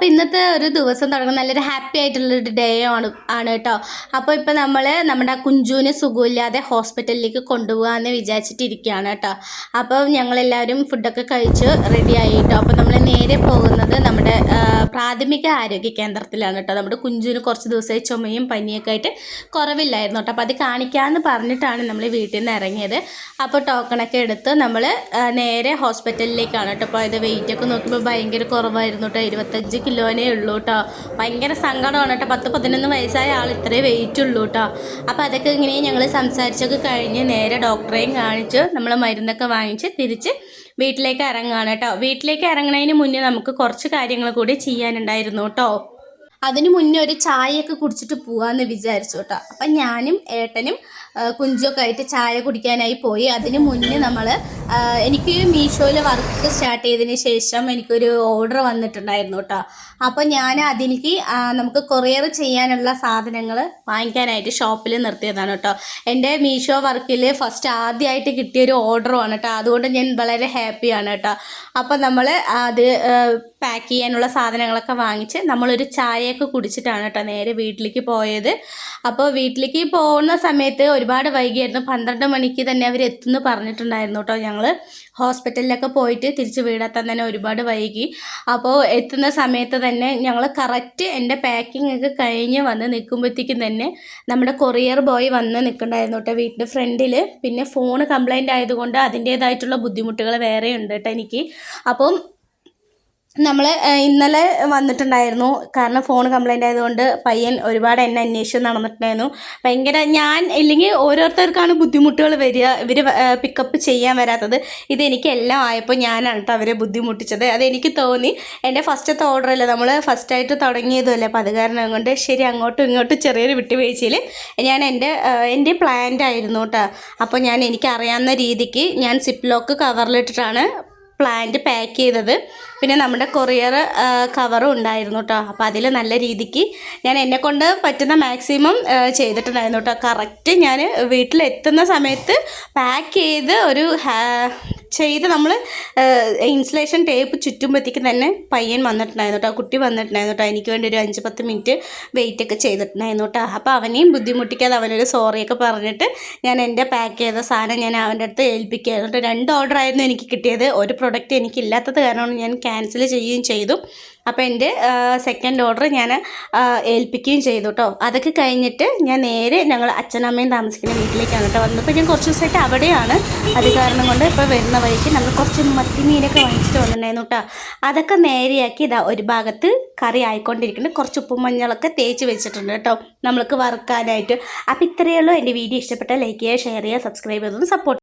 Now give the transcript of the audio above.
അപ്പോൾ ഇന്നത്തെ ഒരു ദിവസം തുടങ്ങുന്ന നല്ലൊരു ഹാപ്പി ആയിട്ടുള്ളൊരു ഡേ ആണ് ആണ് കേട്ടോ അപ്പോൾ ഇപ്പോൾ നമ്മൾ നമ്മുടെ കുഞ്ചുവിന് സുഖമില്ലാതെ ഹോസ്പിറ്റലിലേക്ക് കൊണ്ടുപോകാമെന്ന് വിചാരിച്ചിട്ടിരിക്കുകയാണ് കേട്ടോ ഞങ്ങൾ എല്ലാവരും ഫുഡൊക്കെ കഴിച്ച് റെഡി ആയി കേട്ടോ അപ്പോൾ നമ്മൾ നേരെ പോകുന്നത് നമ്മുടെ പ്രാഥമിക ആരോഗ്യ കേന്ദ്രത്തിലാണ് കേട്ടോ നമ്മുടെ കുഞ്ചുവിന് കുറച്ച് ദിവസമായി ചുമയും പനിയൊക്കെ ആയിട്ട് കുറവില്ലായിരുന്നു കേട്ടോ അപ്പോൾ അത് കാണിക്കാമെന്ന് പറഞ്ഞിട്ടാണ് നമ്മൾ വീട്ടിൽ നിന്ന് ഇറങ്ങിയത്. അപ്പോൾ ടോക്കണൊക്കെ എടുത്ത് നമ്മൾ നേരെ ഹോസ്പിറ്റലിലേക്കാണ് കേട്ടോ പോയത്. വെയിറ്റ് ഒക്കെ നോക്കുമ്പോൾ ഭയങ്കര കുറവായിരുന്നു കേട്ടോ ഇരുപത്തഞ്ച് കിലോനേ ഉള്ളൂ കേട്ടോ ഭയങ്കര സങ്കടമാണ് കേട്ടോ പത്ത് പതിനൊന്ന് വയസ്സായ ആൾ ഇത്രേ വെയിറ്റ് ഉള്ളൂ കേട്ടോ അപ്പോൾ അതൊക്കെ ഇങ്ങനെ ഞങ്ങൾ സംസാരിച്ചൊക്കെ കഴിഞ്ഞ് നേരെ ഡോക്ടറെയും കാണിച്ച് നമ്മൾ മരുന്നൊക്കെ വാങ്ങിച്ച് തിരിച്ച് വീട്ടിലേക്ക് ഇറങ്ങുകയാണ് കേട്ടോ വീട്ടിലേക്ക് ഇറങ്ങുന്നതിന് മുന്നേ നമുക്ക് കുറച്ച് കാര്യങ്ങൾ കൂടി ചെയ്യാനുണ്ടായിരുന്നു കേട്ടോ അതിന് മുന്നേ ഒരു ചായയൊക്കെ കുടിച്ചിട്ട് പോവാന്ന് വിചാരിച്ചു കേട്ടോ അപ്പം ഞാനും ഏട്ടനും കുഞ്ചൊക്കെ ആയിട്ട് ചായ കുടിക്കാനായി പോയി. അതിന് മുന്നേ നമ്മൾ എനിക്ക് മീഷോയിൽ വർക്ക് സ്റ്റാർട്ട് ചെയ്തതിന് ശേഷം എനിക്കൊരു ഓർഡർ വന്നിട്ടുണ്ടായിരുന്നു കേട്ടോ. അപ്പോൾ ഞാൻ അതിലേക്ക് നമുക്ക് കൊറിയർ ചെയ്യാനുള്ള സാധനങ്ങൾ വാങ്ങിക്കാനായിട്ട് ഷോപ്പിൽ നിർത്തിയതാണ് കേട്ടോ. എന്റെ മീഷോ വർക്കിൽ ഫസ്റ്റ് ആദ്യമായിട്ട് കിട്ടിയൊരു ഓർഡറുമാണ് കേട്ടോ. അതുകൊണ്ട് ഞാൻ വളരെ ഹാപ്പിയാണ് കേട്ടോ. അപ്പോൾ നമ്മൾ അത് പാക്ക് ചെയ്യാനുള്ള സാധനങ്ങളൊക്കെ വാങ്ങിച്ച് നമ്മളൊരു ചായയൊക്കെ കുടിച്ചിട്ടാണ് കേട്ടോ നേരെ വീട്ടിലേക്ക് പോയത്. അപ്പോൾ വീട്ടിലേക്ക് പോകുന്ന സമയത്ത് ഒരുപാട് വൈകിയായിരുന്നു. പന്ത്രണ്ട് മണിക്ക് തന്നെ അവർ എത്തുമെന്ന് പറഞ്ഞിട്ടുണ്ടായിരുന്നു കേട്ടോ ഞങ്ങൾ. ഹോസ്പിറ്റലിലൊക്കെ പോയിട്ട് തിരിച്ച് വീടെത്താൻ തന്നെ ഒരുപാട് വൈകി. അപ്പോൾ എത്തുന്ന സമയത്ത് തന്നെ ഞങ്ങൾ കറക്റ്റ് എന്റെ പാക്കിംഗ് ഒക്കെ കഴിഞ്ഞ് വന്ന് നിൽക്കുമ്പോഴത്തേക്കും തന്നെ നമ്മുടെ കൊറിയർ ബോയ് വന്ന് നിൽക്കണ്ടായിരുന്നു കേട്ടോ വീട്ടിന്റെ ഫ്രണ്ടിൽ പിന്നെ ഫോൺ കംപ്ലൈന്റ് ആയതുകൊണ്ട് അതിന്റേതായിട്ടുള്ള ബുദ്ധിമുട്ടുകൾ വേറെ ഉണ്ട് കേട്ടോ എനിക്ക്. അപ്പം നമ്മൾ ഇന്നലെ വന്നിട്ടുണ്ടായിരുന്നു. കാരണം ഫോൺ കംപ്ലൈന്റ് ആയതുകൊണ്ട് പയ്യൻ ഒരുപാട് എന്നെ അന്വേഷിച്ച് നടന്നിട്ടുണ്ടായിരുന്നു. ഭയങ്കര ഞാൻ ഇല്ലെങ്കിൽ ഓരോരുത്തർക്കാണ് ബുദ്ധിമുട്ടുകൾ വരിക ഇവർ പിക്കപ്പ് ചെയ്യാൻ വരാത്തത്. ഇത് എനിക്കെല്ലാം ആയപ്പോൾ ഞാനാണ് കേട്ടോ അവരെ ബുദ്ധിമുട്ടിച്ചത്. അതെനിക്ക് തോന്നി. എന്റെ ഫസ്റ്റത്തെ ഓർഡറല്ലേ നമ്മൾ ഫസ്റ്റായിട്ട് തുടങ്ങിയതുമല്ലേ അപ്പോൾ അത് കാരണം കൊണ്ട് ശരി അങ്ങോട്ടും ഇങ്ങോട്ടും ചെറിയൊരു വിട്ടുവീഴ്ചയിൽ ഞാൻ എന്റെ എന്റെ പ്ലാന്റ് ആയിരുന്നു കേട്ടോ അപ്പോൾ ഞാൻ എനിക്കറിയാവുന്ന രീതിക്ക് ഞാൻ സിപ്പ് ലോക്ക് കവറിലിട്ടിട്ടാണ് പ്ലാന്റ് പാക്ക് ചെയ്തത്. പിന്നെ നമ്മുടെ കൊറിയർ കവറും ഉണ്ടായിരുന്നു കേട്ടോ അപ്പോൾ അതിൽ നല്ല രീതിക്ക് ഞാൻ എന്നെ കൊണ്ട് പറ്റുന്ന മാക്സിമം ചെയ്തിട്ടുണ്ടായിരുന്നു കേട്ടോ കറക്റ്റ് ഞാൻ വീട്ടിലെത്തുന്ന സമയത്ത് പാക്ക് ചെയ്ത് ഒരു ചെയ്ത് നമ്മൾ ഇൻസുലേഷൻ ടേപ്പ് ചുറ്റുമ്പോഴത്തേക്കും തന്നെ പയ്യൻ വന്നിട്ടുണ്ടായിരുന്നു കേട്ടോ കുട്ടി വന്നിട്ടുണ്ടായിരുന്നു കേട്ടോ എനിക്ക് വേണ്ടി ഒരു അഞ്ച് പത്ത് മിനിറ്റ് വെയിറ്റ് ഒക്കെ ചെയ്തിട്ടുണ്ടായിരുന്നു കേട്ടോ അപ്പോൾ അവനെയും ബുദ്ധിമുട്ടിക്കാതെ അവനൊരു സോറിയൊക്കെ പറഞ്ഞിട്ട് ഞാൻ എന്റെ പാക്ക് ചെയ്ത സാധനം ഞാൻ അവന്റെ അടുത്ത് ഏൽപ്പിക്കുകയായിരുന്നു കേട്ടോ രണ്ട് ഓർഡർ ആയിരുന്നു എനിക്ക് കിട്ടിയത്. ഒരു പ്രൊഡക്റ്റ് എനിക്കില്ലാത്തത് കാരണമാണ് ഞാൻ ക്യാൻസൽ ചെയ്യുകയും ചെയ്തു. അപ്പോൾ എന്റെ സെക്കൻഡ് ഓർഡർ ഞാൻ ഏൽപ്പിക്കുകയും ചെയ്തു കേട്ടോ അതൊക്കെ കഴിഞ്ഞിട്ട് ഞാൻ നേരെ ഞങ്ങൾ അച്ഛനമ്മയും താമസിക്കുന്ന വീട്ടിലേക്കാണ് കേട്ടോ വന്നപ്പോൾ ഞാൻ കുറച്ച് ദിവസമായിട്ട് അവിടെയാണ്. അത് കാരണം കൊണ്ട് ഇപ്പോൾ വരുന്ന വഴിക്ക് നമ്മൾ കുറച്ച് മത്തിമീനൊക്കെ വാങ്ങിച്ചിട്ട് വന്നിട്ടുണ്ടായിരുന്നു കേട്ടോ അതൊക്കെ നേരെയാക്കി ഇതാ ഒരു ഭാഗത്ത് കറി ആയിക്കൊണ്ടിരിക്കുന്നുണ്ട്. കുറച്ച് ഉപ്പും മഞ്ഞളൊക്കെ തേച്ച് വെച്ചിട്ടുണ്ട് കേട്ടോ നമ്മൾക്ക് വറുക്കാനായിട്ട്. അപ്പോൾ ഇത്രയേ ഉള്ളൂ. എന്റെ വീഡിയോ ഇഷ്ടപ്പെട്ടാൽ ലൈക്ക് ചെയ്യുക ഷെയർ ചെയ്യുക സബ്സ്ക്രൈബ് ചെയ്തൊന്ന് സപ്പോർട്ട്